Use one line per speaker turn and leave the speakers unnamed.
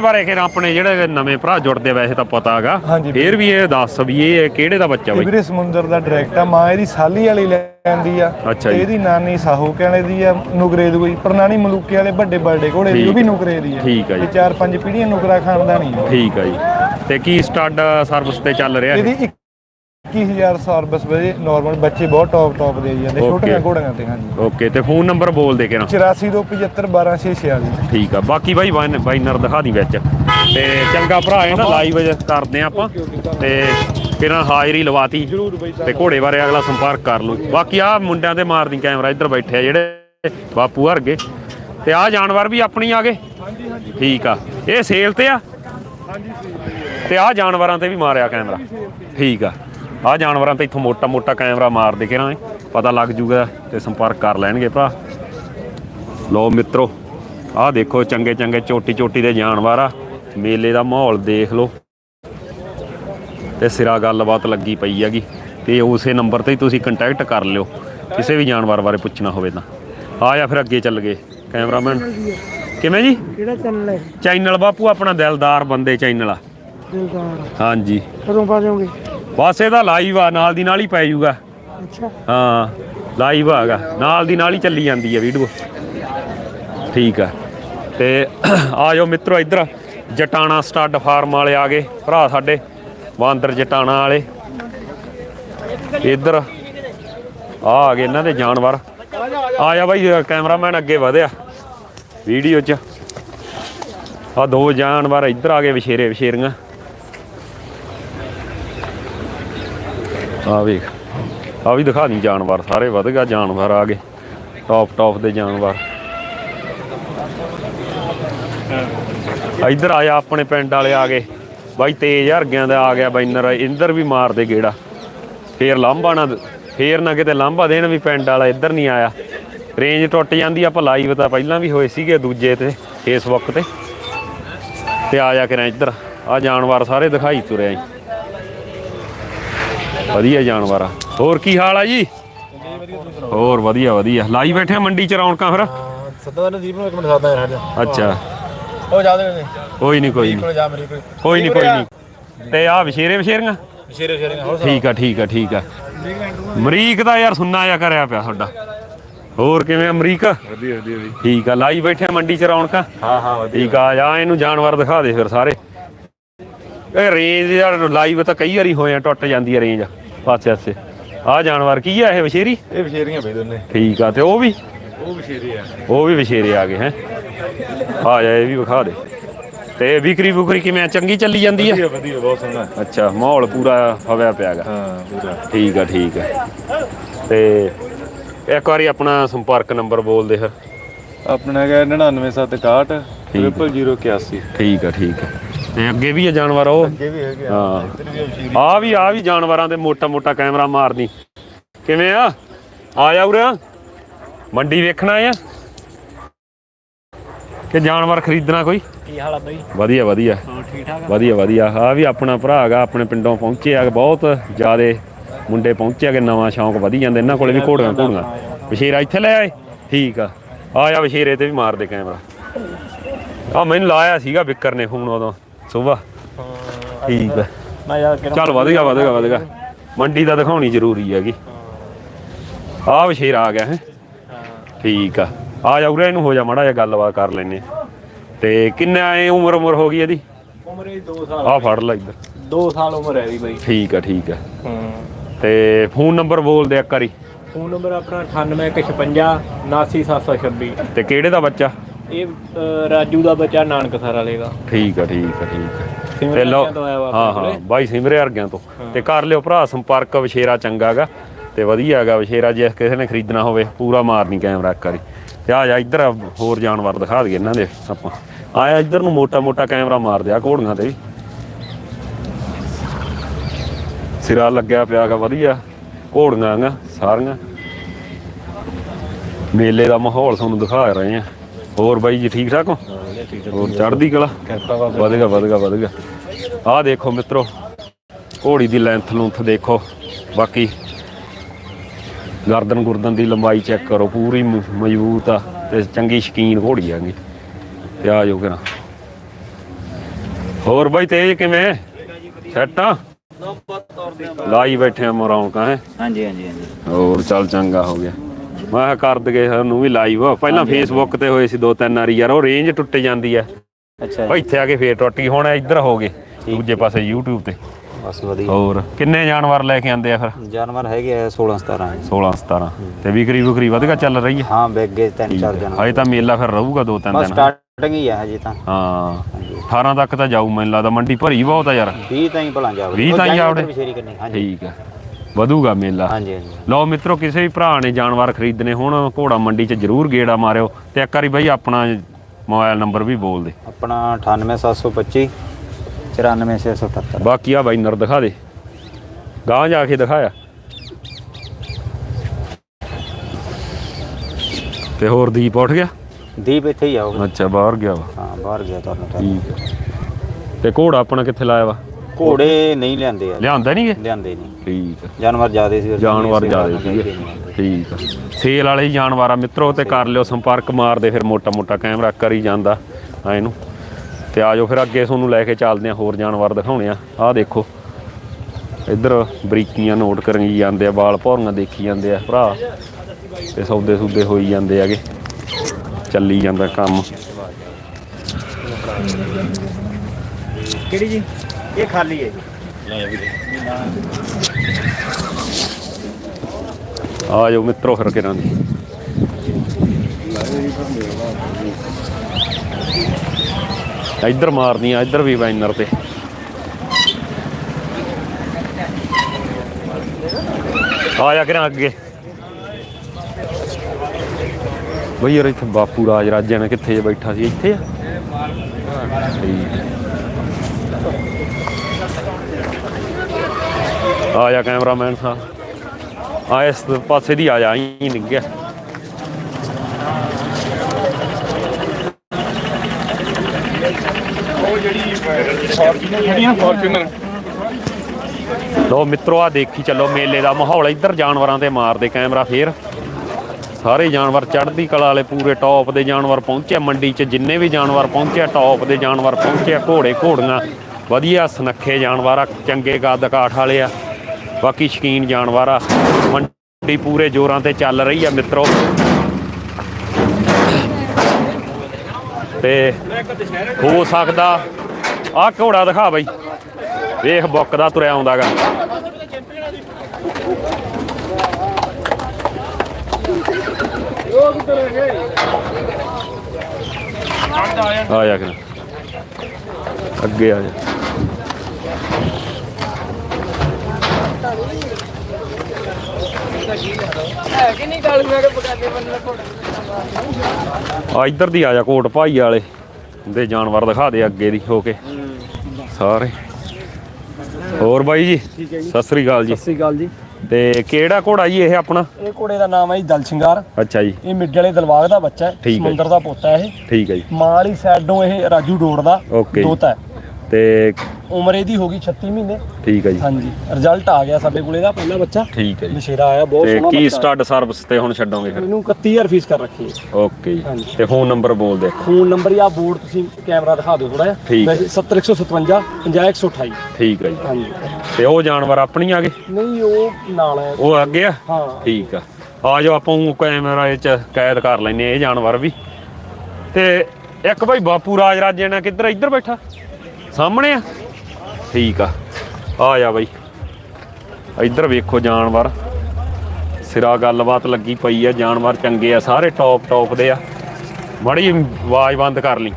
ਬਾਰੇ ਖੇਰ ਆਪਣੇ ਜਿਹੜੇ ਨਵੇਂ ਭਰਾ ਜੁੜਦੇ ਵੈਸੇ ਤਾਂ ਪਤਾ ਹੈਗਾ।
ਹਾਂਜੀ
ਫੇਰ ਵੀ ਇਹ ਦੱਸ ਵੀ ਇਹ ਕਿਹੜੇ ਦਾ ਬੱਚਾ
ਇਹ
ਬਈ?
ਵੀਰੇ ਸਮੁੰਦਰ ਦਾ ਡਾਇਰੈਕਟ ਆ ਮਾਂ ਇਹਦੀ ਸਾਲੀ ਵਾਲੀ ਲੈਂਦੀ ਆ।
ਅੱਛਾ ਜੀ।
ਇਹਦੀ ਨਾਨੀ ਸਾਹੂ ਕਹਿੰਦੇ ਦੀ ਆ ਨੁਕਰੇ ਦੀ ਕੋਈ ਪ੍ਰਣਾਣੀ ਮਲੂਕੇ ਵਾਲੇ ਵੱਡੇ ਬਰਡੇ ਘੋੜੇ ਦੀ ਉਹ ਵੀ ਨੁਕਰੇ ਦੀ ਆ।
ਠੀਕ ਆ ਜੀ।
ਚਾਰ ਪੰਜ ਪੀੜ੍ਹੀਆਂ ਨੁਕਰਾ ਖਾਨਦਾਨੀ ਆ।
ਠੀਕ ਆ ਜੀ। ਤੇ ਕੀ ਸਟੱਡ ਸਰਵਿਸ ਤੇ ਚੱਲ ਰਿਹਾ ਇਹ?
ਇਹਦੀ 21000 ਸਰਵਿਸ ਵਜੇ ਨਾਰਮਲ ਬੱਚੇ ਬਹੁਤ ਟੌਪ ਟੌਪ ਦੇ ਜਾਂਦੇ
Okay.
ਛੋਟੀਆਂ ਘੋੜੀਆਂ ਤੇ ਹਾਂਜੀ।
ਓਕੇ ਤੇ ਫੋਨ ਨੰਬਰ ਬੋਲ ਦੇ ਕਿਰਾ
8427512646
ਠੀਕ ਆ ਬਾਕੀ ਬਾਈ ਵਾਈਨ- ਵਾਈਨਰ ਦਿਖਾ ਦੀ ਵਿੱਚ। ਤੇ ਚੰਗਾ ਭਰਾ ਹੈ ਨਾ ਲਾਈਵ ਕਰਦੇ ਆ ਆਪਾਂ। ਤੇ ਕਿਰਾਂ ਹਾਜ਼ਰੀ ਲਵਾਤੀ। ਤੇ ਘੋੜੇ ਬਾਰੇ ਅਗਲਾ ਸੰਪਰਕ ਕਰ ਲਓ। ਬਾਕੀ ਆ ਮੁੰਡਿਆਂ ਦੇ ਮਾਰਦੀ ਕੈਮਰਾ ਇੱਧਰ ਬੈਠੇ ਆ ਜਿਹੜੇ ਬਾਪੂ ਵਰਗੇ। ਤੇ ਆ ਜਾਨਵਰ ਵੀ ਆਪਣੀ ਆ ਗਏ ਠੀਕ ਆ। ਇਹ ਸੇਲ ਤੇ ਆ? ਤੇ ਆ। ਜਾਨਵਰਾਂ ਤੇ ਵੀ ਮਾਰਿਆ ਕੈਮਰਾ ਠੀਕ ਆ। ਆ ਜਾਨਵਰਾਂ ਤੇ ਇੱਥੋਂ ਮੋਟਾ ਮੋਟਾ ਕੈਮਰਾ ਮਾਰ ਦੇ ਕੇ ਨਾ ਪਤਾ ਲੱਗ ਜੂਗਾ ਤੇ ਸੰਪਰਕ ਕਰ ਲੈਣਗੇ ਭਰਾ। ਲੋ ਮਿੱਤਰੋ ਆਹ ਦੇਖੋ ਚੰਗੇ ਚੰਗੇ ਚੋਟੀ ਚੋਟੀ ਦੇ ਜਾਨਵਰ ਆ। ਮੇਲੇ ਦਾ ਮਾਹੌਲ ਦੇਖ ਲਓ। ਤੇ ਸਿਰਾ ਗੱਲਬਾਤ ਲੱਗੀ ਪਈ ਹੈਗੀ। ਤੇ ਉਸੇ ਨੰਬਰ ਤੇ ਤੁਸੀਂ ਕੰਟੈਕਟ ਕਰ ਲਿਓ। ਕਿਸੇ ਵੀ ਜਾਨਵਰ ਬਾਰੇ ਪੁੱਛਣਾ ਹੋਵੇ ਤਾਂ। ਆ ਜਾ ਫਿਰ ਅੱਗੇ ਚੱਲ ਗਏ ਕੈਮਰਾਮੈਨ। ਕਿਵੇਂ ਜੀ?
ਕਿਹੜਾ ਚੈਨਲ ਹੈ?
ਚੈਨਲ ਬਾਪੂ ਆਪਣਾ ਦਿਲਦਾਰ ਬੰਦੇ ਚੈਨਲ ਆ।
ਦਿਲਦਾਰ
ਹਾਂਜੀ।
ਕਦੋਂ ਪਾ ਦਿਓਗੇ?
ਬਸ ਇਹਦਾ ਲਾਈਵ ਆ ਨਾਲ ਦੀ ਨਾਲ ਹੀ ਪੈ ਜਾਊਗਾ।
ਅੱਛਾ।
ਹਾਂ ਲਾਈਵ ਆਗਾ। ਨਾਲ ਦੀ ਨਾਲ ਹੀ ਚੱਲੀ ਜਾਂਦੀ ਹੈ ਵੀਡੀਓ ਠੀਕ ਆ। ਤੇ ਆ ਜਾਓ ਮਿੱਤਰੋ ਇੱਧਰ। ਜਟਾਣਾ ਸਟੱਡ ਫਾਰਮ ਵਾਲੇ ਆ ਗਏ। ਭਰਾ ਸਾਡੇ ਬਾਂਦਰ ਜਟਾਣਾ ਵਾਲੇ। ਇੱਧਰ ਆ ਆ ਗਏ ਇਹਨਾਂ ਦੇ ਜਾਨਵਰ। ਆ ਜਾ ਬਾਈ ਕੈਮਰਾਮੈਨ ਅੱਗੇ ਵਧਿਆ। ਵੀਡੀਓ 'ਚ। ਆ ਦੋ ਜਾਨਵਰ ਇੱਧਰ ਆ ਗਏ ਵਿਸ਼ੇਰੇ ਵਿਸ਼ੇਰੀਆਂ ਆ ਵੇਖ। ਆ ਵੀ ਦਿਖਾ ਨਹੀਂ ਜਾਨਵਰ, ਸਾਰੇ ਵਧ ਗਿਆ ਜਾਨਵਰ ਆ ਗਏ। ਟੌਪ ਟੌਪ ਦੇ ਜਾਨਵਰ। ਇੱਧਰ ਆਇਆ ਆਪਣੇ ਪਿੰਡ ਵਾਲੇ ਆ ਗਏ। ਬਾਈ ਤੇਜ ਹਰਗਿਆਂ ਦਾ ਆ ਗਿਆ ਬਾਈਨਰ ਇੰਦਰ ਵੀ ਮਾਰਦੇ ਗੇੜਾ। ਫੇਰ ਲਾਂਭਾ ਨਾ ਫੇਰ ਨਾ ਕਿਤੇ ਲਾਂਭਾ ਦੇਣ ਵੀ ਪਿੰਡ ਵਾਲਾ ਇੱਧਰ ਨਹੀਂ ਆਇਆ। ਰੇਂਜ ਟੁੱਟ ਜਾਂਦੀ ਆਪਾਂ ਲਾਈਵ ਤਾਂ ਪਹਿਲਾਂ ਵੀ ਹੋਏ ਸੀਗੇ ਦੂਜੇ ਤੇ ਫੇਸਬੁੱਕ ਤੇ। ਤੇ ਆ ਜਾ ਕੇ ਇੱਧਰ। ਆ ਜਾਨਵਰ ਸਾਰੇ ਦਿਖਾਈ ਤੁਰਿਆ ਜੀ ਵਧੀਆ ਜਾਨਵਰ ਆ। ਹੋਰ ਕੀ ਹਾਲ ਆ ਜੀ? ਹੋਰ ਵਧੀਆ ਵਧੀਆ। ਲਾਈ ਬੈਠੇ ਆ ਮੰਡੀ ਚ ਰੌਣਕਾਂ ਫਿਰ?
ਸਦਾ ਨੇ ਦੀਪ ਨੂੰ ਇੱਕ ਮਿੰਟ ਸਾਦਾ ਯਾਰ ਹਟ
ਅੱਛਾ।
ਉਹ ਜਾ ਦੇ
ਕੋਈ ਨਹੀਂ ਕੋਈ ਨਹੀਂ
ਜਾ ਮੇਰੀ ਕੋਈ।
ਕੋਈ ਨਹੀਂ ਕੋਈ ਨਹੀਂ ਤੇ ਆ ਵਿਸ਼ੇਰੇ ਵਿਸ਼ੇਰੀਆਂ?
ਹੋਰ
ਠੀਕ ਆ ਠੀਕ ਆ ਠੀਕ ਆ। ਅਮਰੀਕ ਦਾ ਯਾਰ ਸੁੰਨਾ ਜਿਹਾ ਕਰਿਆ ਪਿਆ ਤੁਹਾਡਾ। ਹੋਰ ਕਿਵੇਂ ਅਮਰੀਕ?
ਵਧੀਆ ਵਧੀਆ
ਠੀਕ ਆ ਲਾਈ ਬੈਠੇ ਆ ਮੰਡੀ ਚ ਰੌਣਕਾਂ।
ਹਾਂ ਹਾਂ
ਠੀਕ ਆ ਜਾ ਇਹਨੂੰ ਜਾਨਵਰ ਦਿਖਾ ਦੇ ਫਿਰ ਸਾਰੇ। ਇਹ ਰੇਂਜ ਯਾਰ ਲਾਈਵ ਤਾਂ ਕਈ ਵਾਰੀ ਹੋਏ ਆ ਟੁੱਟ ਜਾਂਦੀ ਆ ਰੇਂਜ। ਪਾਸੇ ਪਾਸੇ ਆ ਜਾਨਵਰ ਕੀ ਆ ਇਹ ਵਿਸ਼ੇਰੀ
ਇਹ ਵਿਸ਼ੇਰੀਆਂ ਪਈ ਦੋਨੇ।
ਠੀਕ ਆ ਤੇ ਉਹ ਵੀ?
ਉਹ ਵਿਸ਼ੇਰੀ ਆ।
ਉਹ ਵੀ ਵਿਸ਼ੇਰੇ ਆ ਗਏ ਹੈ। ਆ ਜਾ ਇਹ ਵੀ ਵਿਖਾ ਦੇ। ਤੇ ਵਿਕਰੀ ਬੁਕਰੀ ਕਿਵੇਂ? ਚੰਗੀ ਚੱਲੀ ਜਾਂਦੀ ਆ?
ਵਧੀਆ ਵਧੀਆ ਬਹੁਤ ਸੋਹਣਾ
ਅੱਛਾ ਮਾਹੌਲ ਪੂਰਾ ਹਵਿਆ ਪਿਆਗਾ
ਹਾਂ ਪੂਰਾ।
ਠੀਕ ਆ ਠੀਕ ਆ। ਤੇ ਇੱਕ ਵਾਰੀ ਆਪਣਾ ਸੰਪਰਕ ਨੰਬਰ ਬੋਲ ਦੇ ਫਿਰ।
ਆਪਣਾ ਹੈਗਾ 99761 0081
ਠੀਕ ਆ ਠੀਕ ਆ। ਤੇ ਅੱਗੇ ਵੀ ਆ ਜਾਨਵਰ ਉਹ।
ਅੱਗੇ ਵੀ ਹੈਗੇ
ਹਾਂ।
ਇੱਧਰ ਵੀ ਵਿਸ਼ੇਰੀ
ਆ ਵੀ ਆ ਵੀ ਜਾਨਵਰਾਂ ਦੇ ਮੋਟਾ ਮੋਟਾ ਕੈਮਰਾ ਮਾਰਨੀ ਕਿਵੇਂ ਆ? ਆ ਜਾ ਉਰੇ। ਮੰਡੀ ਵੇਖਣਾ ਆ? ਕਿ ਜਾਨਵਰ ਖਰੀਦਣਾ ਕੋਈ?
ਕੀ ਹਾਲ ਆ ਬਈ?
ਵਧੀਆ ਵਧੀਆ।
ਹਾਂ ਠੀਕ ਠਾਕ
ਵਧੀਆ ਵਧੀਆ। ਆ ਵੀ ਆਪਣਾ ਭਰਾ ਹੈਗਾ ਆਪਣੇ ਪਿੰਡੋਂ ਪਹੁੰਚੇ ਆ ਬਹੁਤ ਜ਼ਿਆਦੇ ਮੁੰਡੇ ਪਹੁੰਚੇ ਆਗੇ ਨਵਾਂ ਸ਼ੌਂਕ ਵਧੀ ਜਾਂਦਾ। ਇਹਨਾਂ ਕੋਲੇ ਵੀ ਘੋੜੀਆਂ ਘੋੜੀਆਂ। ਵਿਸ਼ੇਰਾ ਇੱਥੇ ਲੈ ਆਏ? ਠੀਕ ਆ। ਆ ਜਾ ਵਿਸ਼ੇਰੇ ਤੇ ਵੀ ਮਾਰ ਦੇ ਕੈਮਰਾ। ਆ ਮੈਨੂੰ ਲਾਇਆ ਸੀਗਾ ਵਿਕਰ ਨੇ ਫੋਨ ਉਦੋਂ। ਸਵੇਰ ਠੀਕ ਆ।
ਮੈਂ ਯਾਰ ਕਿਹੜਾ
ਚੱਲ ਵਧੇਗਾ ਵਧੇਗਾ ਵਧੇਗਾ। ਮੰਡੀ ਦਾ ਦਿਖਾਉਣੀ ਜ਼ਰੂਰੀ ਹੈਗੀ। ਆ ਵਿਸ਼ੇਰਾ ਆ ਗਿਆ ਹੈ। ਠੀਕ ਆ। ਆ ਜਾ ਉਰੇ ਇਹਨੂੰ ਹੋ ਜਾ ਮਾੜਾ ਜਿਹਾ ਗੱਲਬਾਤ ਕਰ ਲੈਨੇ ਤੇ ਕਿੰਨਾ ਐ ਉਮਰ ਉਮਰ ਹੋ ਗਈ ਇਹਦੀ?
ਉਮਰ ਇਹ 2 ਸਾਲ
ਆ ਫੜ ਲੈ ਇੱਧਰ।
2 ਸਾਲ ਉਮਰ ਹੈ ਇਹਦੀ ਬਈ।
ਠੀਕ ਆ ਠੀਕ ਆ।
ਹਾਂ।
ਤੇ ਫੋਨ ਨੰਬਰ ਬੋਲ ਦੇ ਇੱਕ ਵਾਰੀ।
ਫੋਨ ਨੰਬਰ ਆਪਣਾ 98156 79726
ਤੇ ਕਿਹੜੇ ਦਾ ਬੱਚਾ?
ਇਹ ਅ, ਰਾਜੂ ਦਾ ਬੱਚਾ ਨਾਨਕਸਰ ਵਾਲੇ ਦਾ
ਠੀਕ ਆ ਠੀਕ ਆ ਠੀਕ ਆ।
ਸਿਮਰਨ
ਤੇ ਲਓ
ਵਰਗਿਆਂ ਤੋਂ ਆਇਆ ਵਾ
ਹਾਂ ਹਾਂ ਬਾਈ ਸਿਮਰੇ ਵਰਗਿਆਂ ਤੋਂ। ਤੇ ਕਰ ਲਿਓ ਭਰਾ ਸੰਪਰਕ ਵਿਸ਼ੇਰਾ ਚੰਗਾਗਾ ਤੇ ਵਧੀਆ ਹੈਗਾ ਵਿਸ਼ੇਰਾ ਜੇ ਕਿਸੇ ਨੇ ਖਰੀਦਣਾ ਹੋਵੇ ਪੂਰਾ ਮਾਰਨੀ ਕੈਮਰਾ ਇੱਕ ਵਾਰੀ। ਤੇ ਆ ਜਾ ਇੱਧਰ ਹੋਰ ਜਾਨਵਰ ਦਿਖਾ ਦਈਏ ਇਹਨਾਂ ਦੇ ਆਪਾਂ। ਆਇਆ ਇੱਧਰ ਨੂੰ ਮੋਟਾ ਮੋਟਾ ਕੈਮਰਾ ਮਾਰ ਦਿਆ ਘੋੜੀਆਂ ਤੇ ਵੀ। ਸਿਰਾ ਲੱਗਿਆ ਪਿਆਗਾ ਵਧੀਆ। ਘੋੜੀਆਂ ਗਾ ਸਾਰੀਆਂ। ਮੇਲੇ ਦਾ ਮਾਹੌਲ ਤੁਹਾਨੂੰ ਦਿਖਾ ਰਹੇ ਆ। ਹੋਰ ਬਾਈ ਜੀ ਠੀਕ ਠਾਕ ਹੋ? ਹੋਰ ਚੜ੍ਹਦੀ ਕਲਾ? ਵਧੇਗਾ ਵਧੇਗਾ ਵਧੇਗਾ ਆਹ ਦੇਖੋ ਮਿੱਤਰੋ ਘੋੜੀ ਦੀ ਲੈਂਥ ਲੂੰਥ ਦੇਖੋ। ਬਾਕੀ ਗਰਦਨ ਗੁਰਦਨ ਦੀ ਲੰਬਾਈ ਚੈੱਕ ਕਰੋ ਪੂਰੀ ਮਜ਼ਬੂਤ ਆ ਤੇ ਚੰਗੀ ਸ਼ਕੀਨ ਘੋੜੀ ਆਂਗੀ ਤੇ ਆ ਜਾਓ ਕਿਰਾ। ਹੋਰ ਬਾਈ ਤੇਜ ਕਿਵੇਂ? ਸੈੱਟ ਆ? ਲਾਈ ਬੈਠੇ ਆ ਮਰੌਂਕਾਂ ਹੈ।
ਹਾਂਜੀ ਹਾਂਜੀ ਹਾਂਜੀ।
ਹੋਰ ਚੱਲ ਚੰਗਾ ਹੋ ਗਿਆ। ਮੈਂ ਕਿਹਾ ਕਰ ਦਗੇ ਸਾਨੂੰ ਵੀ ਲਾਈਵ ਪਹਿਲਾਂ ਫੇਸਬੁੱਕ ਤੇ ਹੋਏ ਸੀ ਦੋ ਤਿੰਨ ਵਾਰੀ ਯਾਰ ਉਹ ਰੇਂਜ ਟੁੱਟ ਜਾਂਦੀ ਆ।
ਅੱਛਾ।
ਉਹ ਇੱਥੇ ਆ ਕੇ ਫੇਰ ਟੁੱਟ ਗਈ ਹੁਣ ਇੱਧਰ ਹੋ ਗਏ ਦੂਜੇ ਪਾਸੇ YouTube ਤੇ।
ਬਸ ਵਧੀਆ।
ਹੋਰ ਕਿੰਨੇ ਜਾਨਵਰ ਲੈ ਕੇ ਆਂਦੇ ਆ ਫਿਰ?
ਜਾਨਵਰ ਹੈਗੇ ਆ 16 17
16 17 ਤੇ ਵਿਕਰੀ ਵਿਕਰੀ ਵਧੀਆ ਚੱਲ ਰਹੀ ਹੈ
ਹਾਂ ਬੈਗੇ ਤਿੰਨ ਚਾਰ ਜਨ
ਹਜੇ ਤਾਂ ਮੇਲਾ ਫਿਰ ਰਹੂਗਾ ਦੋ ਤਿੰਨ ਦਿਨ।
ਸਟਾਰਟਿੰਗ ਹੀ ਆ ਹਜੇ ਤਾਂ।
ਹਾਂ। 18 ਤੱਕ ਤਾਂ ਜਾਊ ਮੈਨੂੰ ਲੱਗਦਾ ਮੰਡੀ ਭਰੀ ਬਹੁਤ ਆ ਯਾਰ।
20 ਤਾਂ ਹੀ ਭਲਾ ਜਾਵੜੇ
20 ਤਾਂ ਹੀ ਜਾਵੜੇ। ਠੀਕ ਹੈ ਵਧੂਗਾ ਮੇਲਾ।
ਹਾਂਜੀ ਹਾਂਜੀ।
ਲਓ ਮਿੱਤਰੋ ਕਿਸੇ ਵੀ ਭਰਾ ਨੇ ਜਾਨਵਰ ਖਰੀਦਣੇ ਹੁਣ ਘੋੜਾ ਮੰਡੀ 'ਚ ਜ਼ਰੂਰ ਗੇੜਾ ਮਾਰਿਓ ਤੇ ਇੱਕ ਵਾਰੀ ਬਾਈ ਆਪਣਾ ਮੋਬਾਈਲ ਨੰਬਰ ਵੀ ਬੋਲ ਦੇ।
ਆਪਣਾ 98725 94678
ਬਾਕੀ ਆ ਬਾਈ ਨਰ ਦਿਖਾ ਦੇ। ਗਾਂ ਜਾ ਕੇ ਦਿਖਾਇਆ। ਤੇ ਹੋਰ ਦੀਪ ਉੱਠ ਗਿਆ?
ਦੀਪ ਇੱਥੇ ਹੀ ਆਉਗਾ
ਅੱਛਾ ਬਾਹਰ ਗਿਆ ਵਾ।
ਹਾਂ ਬਾਹਰ ਗਿਆ ਤੁਹਾਨੂੰ ਤਾਂ।
ਠੀਕ ਤੇ ਘੋੜਾ ਆਪਣਾ ਕਿੱਥੇ ਲਾਇਆ ਵਾ?
ਘੋੜੇ ਨਹੀਂ ਲਿਆਂਦੇ ਆ।
ਲਿਆਂਦਾ ਨਹੀਂ ਗੇ
ਲਿਆਂਦੇ ਨਹੀਂ।
ਠੀਕ ਹੈ
ਜਾਨਵਰ ਜ਼ਿਆਦੇ ਸੀ
ਜਾਨਵਰ ਜ਼ਿਆਦੇ ਸੀਗੇ। ਠੀਕ ਆ। ਸੇਲ ਵਾਲੇ ਹੀ ਜਾਨਵਰ ਆ ਮਿੱਤਰੋ ਤੇ ਕਰ ਲਿਓ ਸੰਪਰਕ ਮਾਰਦੇ ਫਿਰ ਮੋਟਾ ਮੋਟਾ ਕੈਮਰਾ ਕਰੀ ਜਾਂਦਾ ਆ ਇਹਨੂੰ। ਤੇ ਆਜੋ ਫਿਰ ਅੱਗੇ ਤੁਹਾਨੂੰ ਲੈ ਕੇ ਚੱਲਦੇ ਆ ਹੋਰ ਜਾਨਵਰ ਦਿਖਾਉਣੇ ਆ। ਆਹ ਦੇਖੋ ਇੱਧਰ ਬਰੀਕੀਆਂ ਨੋਟ ਕਰੀ ਜਾਂਦੇ ਆ ਵਾਲ ਭੌਰੀਆਂ ਦੇਖੀ ਜਾਂਦੇ ਆ ਭਰਾ ਤੇ ਸੌਦੇ ਸੂਦੇ ਹੋਈ ਜਾਂਦੇ ਆਗੇ ਚੱਲੀ ਜਾਂਦਾ ਕੰਮ।
ਕਿਹੜੀ ਜੀ? ਇਹ ਖਾਲੀ ਹੈ ਜੀ।
ਆ ਜਾਓ ਮਿੱਤਰੋ ਫਿਰ ਕਿਰਾਂ ਦੀ। ਇੱਧਰ ਮਾਰਦੀਆਂ ਇੱਧਰ ਵੀ ਬੈਨਰ ਤੇ। ਆ ਜਾ ਕਿਰਾਂ ਅੱਗੇ? ਬਈ ਯਾਰ ਇੱਥੇ ਬਾਪੂ ਰਾਜ ਰਾਜਿਆਂ ਨੇ ਕਿੱਥੇ ਜੇ ਬੈਠਾ ਸੀ? ਇੱਥੇ ਆ? ਠੀਕ। ਆ। ਜਾ ਕੈਮਰਾਮੈਨ ਸਾਹਿਬ। ਆ ਇਸ ਪਾਸੇ ਦੀ ਆ ਜਾ ਹੀ ਨਿੱਗਿਆ ਲੋ ਮਿੱਤਰੋ ਆ ਦੇਖੀ ਚੱਲੋ ਮੇਲੇ ਦਾ ਮਾਹੌਲ। ਇੱਧਰ ਜਾਨਵਰਾਂ ਤੇ ਮਾਰਦੇ ਕੈਮਰਾ ਫੇਰ। ਸਾਰੇ ਜਾਨਵਰ ਚੜ੍ਹਦੀ ਕਲਾ ਵਾਲੇ ਪੂਰੇ ਟੌਪ ਦੇ ਜਾਨਵਰ ਪਹੁੰਚੇ ਮੰਡੀ 'ਚ ਜਿੰਨੇ ਵੀ ਜਾਨਵਰ ਪਹੁੰਚੇ ਟੌਪ ਦੇ ਜਾਨਵਰ ਪਹੁੰਚੇ ਘੋੜੇ ਘੋੜੀਆਂ, ਵਧੀਆ ਸਨੱਖੇ ਜਾਨਵਰ ਆ, ਚੰਗੇ ਗੱਦ ਕਾਠ ਵਾਲੇ ਆ। ਬਾਕੀ ਸ਼ਕੀਨ ਜਾਨਵਰ ਆ। ਮੰਡੀ ਪੂਰੇ ਜ਼ੋਰਾਂ ਤੇ ਚੱਲ ਰਹੀ ਆ ਮਿੱਤਰੋ। ਤੇ ਹੋ ਸਕਦਾ, ਆਹ ਘੋੜਾ ਦਿਖਾ ਬਈ। ਵੇਖ ਬੁੱਕ ਦਾ ਤੁਰਿਆ ਆਉਂਦਾਗਾ ਆ ਜਾ ਕੇ। ਅੱਗੇ ਆ ਜਾ। ਆ ਇੱਧਰ ਦੀ ਆ ਜਾ ਕੋਟ ਭਾਈ ਵਾਲੇ। ਦੇ ਜਾਨਵਰ ਦਿਖਾ ਦੇ ਅੱਗੇ ਦੀ ਹੋ ਕੇ। ਸਾਰੇ। ਹੋਰ ਬਾਈ ਜੀ। ਸਤਿ ਸ੍ਰੀ ਅਕਾਲ ਜੀ।
ਸਤਿ ਸ੍ਰੀ ਅਕਾਲ ਜੀ।
ਤੇ ਕਿਹੜਾ ਘੋੜਾ ਜੀ ਇਹ ਆਪਣਾ?
ਇਹ ਘੋੜੇ ਦਾ ਨਾਮ ਹੈ ਜੀ ਦਲ ਸ਼ਿੰਗਾਰ
ਅੱਛਾ ਜੀ।
ਇਹ ਮਿੱਡੇ ਵਾਲੇ ਦਲਵਾਗ ਦਾ ਬੱਚਾ ਹੈ
ਠੀਕ ਹੈ ਜੀ।
ਸਮੁੰਦਰ ਦਾ ਪੋਤਾ ਹੈ ਇਹ।
ਠੀਕ ਹੈ ਜੀ।
ਮਾਂ ਵਾਲੀ ਸਾਈਡੋਂ ਇਹ ਰਾਜੂ ਡੋੜ ਦਾ
ਓਕੇ।
ਦੋਤਾ ਹੈ।
ਤੇ
ਉਮਰ ਇਹਦੀ ਹੋ ਗਈ 36 ਮਹੀਨੇ।
ਠੀਕ ਹੈ ਜੀ।
ਹਾਂਜੀ ਰਿਜ਼ਲਟ ਆ ਗਿਆ ਸਾਡੇ ਕੋਲੇ ਦਾ ਪਹਿਲਾ ਬੱਚਾ।
ਠੀਕ ਹੈ ਜੀ।
ਨਸ਼ੇਰਾ ਆਇਆ ਬਹੁਤ
ਤੇ
ਸੋਹਣਾ
ਕੀ
ਬੱਚਾ
ਸਟੱਡ ਸਰਵਿਸ ਤੇ ਹੁਣ ਛੱਡੋਗੇ ਫਿਰ?
ਇਹਨੂੰ 31000 ਫੀਸ ਕਰ ਰੱਖੀ ਹੈ।
ਓਕੇ ਜੀ।
ਹਾਂਜੀ।
ਤੇ ਫੋਨ ਨੰਬਰ ਬੋਲ ਦੇ
ਫੋਨ ਨੰਬਰ ਜਾਂ ਬੋਰਡ ਤੁਸੀਂ ਕੈਮਰਾ ਦਿਖਾ ਦਿਓ ਥੋੜਾ ਜਿਹਾ।
ਠੀਕ ਹੈ।
ਵੈਸੇ 70157 50128
ਠੀਕ ਹੈ ਜੀ।
ਹਾਂਜੀ।
ਤੇ ਉਹ ਜਾਨਵਰ ਆਪਣੀ ਆ ਗਏ?
ਨਹੀਂ ਉਹ ਨਾਲ ਹੈ
ਉਹ ਅੱਗੇ ਆ?
ਹਾਂ।
ਠੀਕ ਆ। ਆ ਜਾਓ ਆਪਾਂ ਉਹ ਕੈਮਰਾ ਇਹ ਚ ਕੈਦ ਕਰ ਲੈਨੇ ਇਹ ਜਾਨਵਰ ਵੀ। ਤੇ ਇੱਕ ਭਾਈ ਬਾਪੂ ਰਾਜ ਰਾਜੇ ਨਾਲ ਕਿੱਧਰ ਇੱਧਰ ਬੈਠਾ। ਸਾਹਮਣੇ ਆ? ਠੀਕ ਆ। ਆ ਜਾ ਬਾਈ। ਇੱਧਰ ਵੇਖੋ ਜਾਨਵਰ। ਸਿਰਾ ਗੱਲਬਾਤ ਲੱਗੀ ਪਈ ਆ ਜਾਨਵਰ ਚੰਗੇ ਆ ਸਾਰੇ ਟੌਪ ਟੌਪ ਦੇ ਆ। ਮੜੀ ਆਵਾਜ਼ ਬੰਦ ਕਰ ਲਈ।